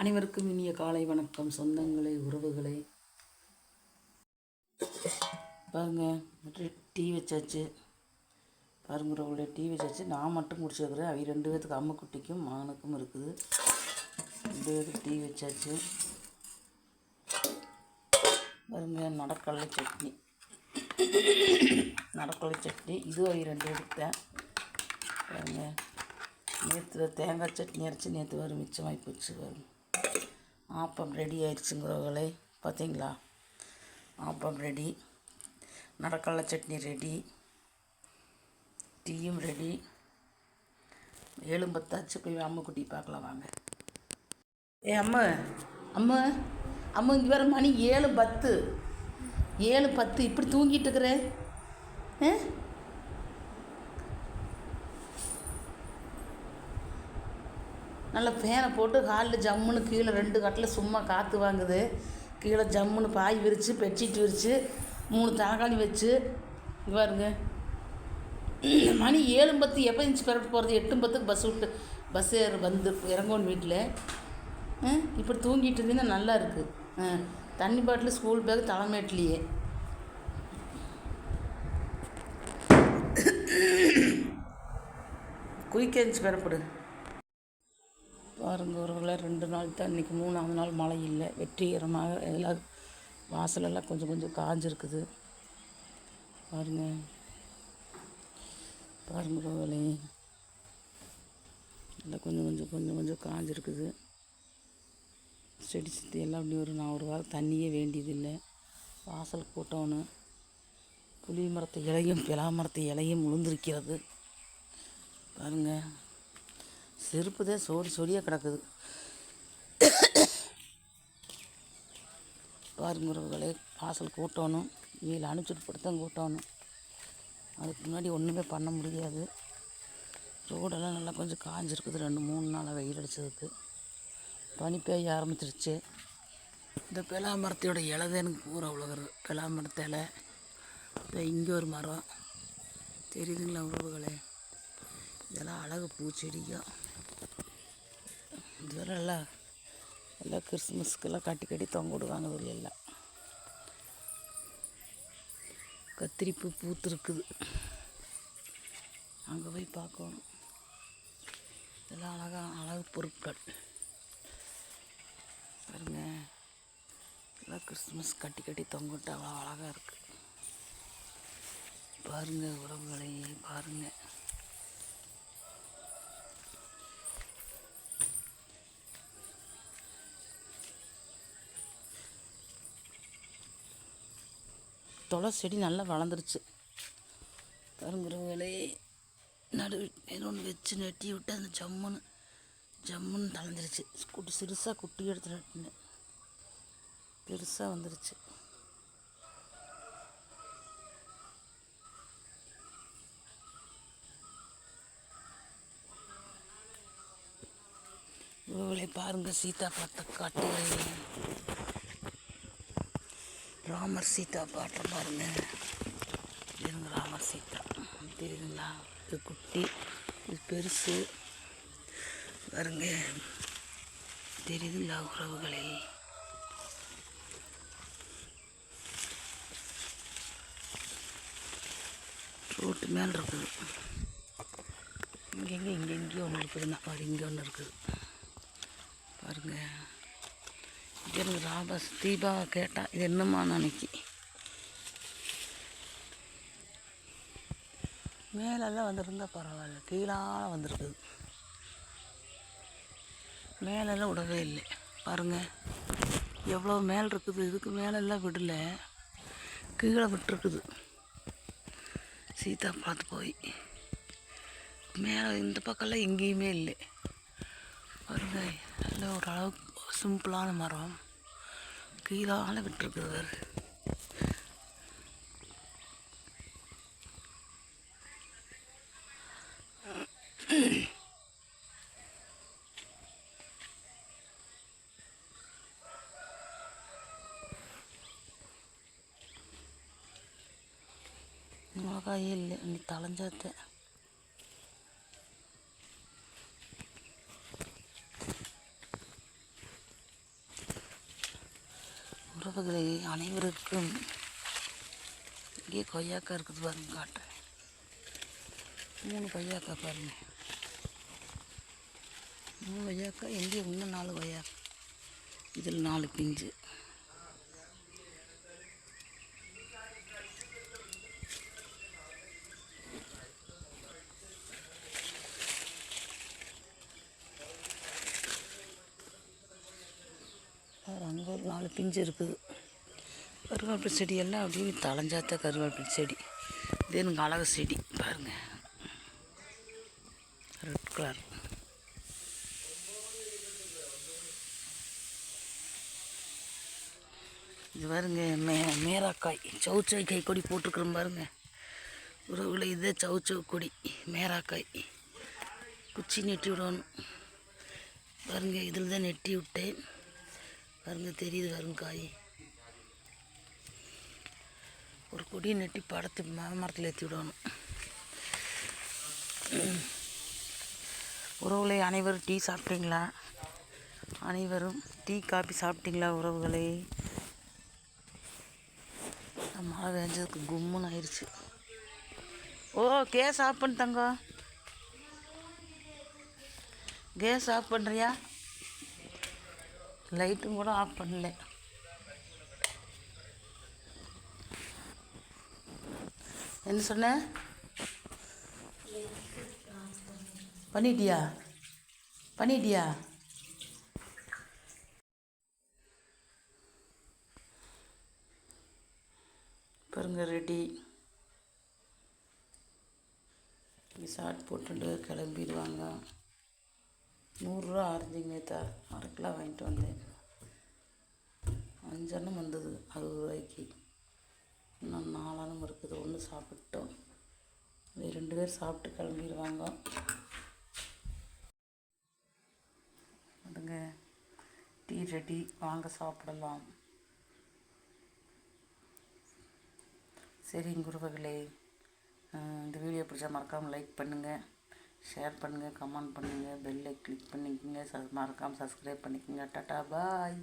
அனைவருக்கும் இனிய காலை வணக்கம். சொந்தங்களே உறவுகளே. பாருங்க டீ வச்சாச்சு. பாருங்க உறவுகளே டீ வச்சாச்சு. நான் மட்டும் குடிச்சிருக்கிறேன் அவை ரெண்டு பேர்த்துக்கு அம்முக்குட்டிக்கும் மகனுக்கும் இருக்குது. ரெண்டு பேருக்கு டீ வச்சாச்சு. பாருங்க நடக்கடலை சட்னி. நடக்கடலை சட்னி. இதுவும் அவை ரெண்டு எடுத்தேன் பாருங்க நேற்று தேங்காய் சட்னி அரைச்சி நேற்று வரும். மிச்சமாகி போச்சு வரும் ஆப்பம் ரெடி ஆயிடுச்சுங்கிறவங்களே பார்த்தீங்களா ஆப்பம் ரெடி. நடக்கடலை சட்னி ரெடி. டீயும் ரெடி. ஏழும் பத்தாச்சு போய் அம்முக்குட்டி பார்க்கலாம் வாங்க. ஏ அம்மா. அம்மா அம்மா இங்கே வர மணி ஏழு பத்து. ஏழு பத்து இப்படி தூங்கிட்டு இருக்கிற? ஆ நல்ல ஃபேனை போட்டு ஹாலில் ஜம்முன்னு கீழே ரெண்டு கட்டில் சும்மா காற்று வாங்குது. கீழே ஜம்முன்னு பாய் விரித்து பெட்ஷீட் விரித்து மூணு தலகாணி வச்சு இங்க பாருங்க. மணி ஏழு பத்து எப்போ இன்ச்சு பிறப்பு போகிறது எட்டு பத்துக்கு பஸ் விட்டு பஸ் ஏற வந்து இறங்கணும் வீட்டில். இப்படி தூங்கிட்டு இருந்தீங்கன்னா நல்லா இருக்குது ஆ தண்ணி பாட்டில் ஸ்கூல் பேக் தலைமேட்லேயே. குயிக்கேஞ்சு பெறப்படு. பார்த்தா இன்றைக்கி மூணாவது நாள் மழை இல்லை. வெற்றிகரமாக எல்லாம் வாசலெல்லாம் கொஞ்சம் கொஞ்சம் காஞ்சிருக்குது. பாருங்க. பாருங்க ஒருவேளை எல்லாம் கொஞ்சம் கொஞ்சம் கொஞ்சம் கொஞ்சம் காஞ்சிருக்குது. செடி சுற்றி எல்லாம் அப்படி ஒரு நான் ஒரு வாரம் தண்ணியே வேண்டியதில்லை. வாசல் கூட்டணும் புளி மரத்து இலையும் பிலா மரத்து இலையும் உளுந்திருக்கிறது. பாருங்கள் செருப்பு தான் சோடி சொடியாக கிடக்குது. பாருங்க உறவுகளே வாசல் கூட்டணும். வெயில் அனுப்பிச்சுட்டு போட்டு தான் கூட்டணும். அதுக்கு முன்னாடி ஒன்றுமே பண்ண முடியாது. ரோடெல்லாம் நல்லா கொஞ்சம் காஞ்சிருக்குது. ரெண்டு மூணு நாளாக வெயில் அடிச்சதுக்கு. பனி பெய்ய ஆரம்பிச்சிருச்சு. இந்த பெலா மரத்தையோட இலை தான் எனக்கு பூரா உலகிறது. பெலா மரத்து இலை இங்கே ஒரு மரம். தெரியுதுங்களா உறவுகளே? இதெல்லாம் அழகு பூச்செடிக்கும் இதுவரை நல்லா எல்லாம் கிறிஸ்மஸ்க்கெல்லாம் கட்டி கட்டி தொங்க விடுவாங்க எல்லாம் கத்திரிப்பு பூத்துருக்குது. அங்கே போய் பார்க்கணும். இதெல்லாம் அழகா அழகு பொருட்கள். பாருங்க. எல்லாம் கிறிஸ்மஸ் கட்டி கட்டி தொங்கிட்டு அவ்வளோ அழகாக இருக்குது பாருங்கள் உறவுகளை பாருங்கள் துளை செடி நல்லா வளர்ந்துருச்சு. கருங்குறவங்களே நடு ஒன்று வச்சு நட்டி விட்டு அந்த ஜம்முன்னு ஜம்முன்னு தளர்ந்துருச்சு. குட்டி சிறுசாக குட்டி எடுத்து நட்டுன்னு. பெருசாக வந்துருச்சு. இவளை பாருங்கள் சீதா பார்த்த காட்டு. ராமர் சீதா பாட்டை பாருங்க. இதுங்க ராமர் சீதா தெரியுதுங்களா? இது குட்டி இது பெருசு. பாருங்க. தெரியுதுங்களா உறவுகளே? ரோட்டு மேலே இருக்குது. இங்கெங்கே இங்கே எங்கேயோ ஒன்று இருக்குதுன்னா பாரு இங்கே ஒன்று இருக்குது. பாருங்கள் எனக்கு ராபஸ் தீபா கேட்டா இது என்னம்மா அன்னைக்கு? மேலெல்லாம் வந்திருந்தா பரவாயில்ல கீழால வந்திருக்குது. மேலெல்லாம் விடவே இல்லை. பாருங்கள் எவ்வளோ மேல் இருக்குது இதுக்கு மேலெல்லாம் விடலை. கீழே விட்டுருக்குது. சீதா பார்த்து போய் மேலே இந்த பக்கம்லாம் எங்கேயுமே இல்லை. பாருங்க நல்ல ஓரளவுக்கு சிம்பிளான மரம். கீழால விட்டுருக்குது. வேறு மிளகாயே இல்லை. நீ தலைஞ்சாத்தேன் உறவுகளே அனைவருக்கும் இங்கே கொய்யாக்கா இருக்குது பாருங்க காட்டுறேன். மூணு கொய்யாக்கா பாருங்க. மூணு கொய்யாக்கா எங்கேயும் இன்னும் நாலு கொய்யாக்கா இதில் நாலு பிஞ்சு வேறு அங்கே ஒரு நாலு பிஞ்சு இருக்குது. கருவேப்பிலை செடி எல்லாம் அப்படியே தலைஞ்சாத்த கருவேப்பிலை செடி. இது எனக்கு அழகு செடி. பாருங்கள் ரெட் கலர் இது பாருங்க மே மேராக்காய். சவுச்சவை கை கொடி போட்டுருக்குறோம் பாருங்க. உறவுல இதே சவுச்சவு கொடி மேராக்காய். குச்சி நெட்டி விடணும். பாருங்கள் இதில் தான் நெட்டி விட்டேன். பாருங்க தெரியுது பாருங்க காய். ஒரு கொடி நட்டி படத்து மரத்தில் ஏற்றி விடணும். உறவுகளை அனைவரும் டீ சாப்பிட்டீங்களா? அனைவரும் டீ காபி சாப்பிட்டீங்களா உறவுகளை? மழை பெஞ்சதுக்கு கும்முன்னு ஆயிடுச்சு ஓ கேஸ் ஆஃப் பண்ணு தங்கம். கேஸ் ஆஃப் பண்ணுறியா லைட்டும் கூட ஆஃப் பண்ணல. என்ன சொன்ன? பண்ணிட்டியா? பண்ணிட்டியா? பாருங்க ரெடி ஷார்ட் போட்டுட்டு கிளம்பிடுவாங்க. நூறுரூவா ஆரஞ்சுங்க நேற்று அரை கிலோ வாங்கிட்டு வந்தேன். அஞ்செண்ணம் வந்தது அறுபது ரூபாய்க்கு இன்னும் நாலெண்ணம் இருக்குது. ஒன்று சாப்பிட்டோம். ரெண்டு பேர் சாப்பிட்டு கிளம்பிடுவாங்க அதுங்க டீ ரெடி. வாங்க சாப்பிடலாம். சரிங்க குருவர்களே. இந்த வீடியோ பிடிச்சா மறக்காமல் லைக் பண்ணுங்கள் ஷேர் பண்ணுங்கள் கமெண்ட் பண்ணுங்கள் பெல்லை கிளிக் பண்ணிக்கோங்க ச மறக்காமல் சப்ஸ்கிரைப் பண்ணிக்கோங்க. டாட்டா பாய்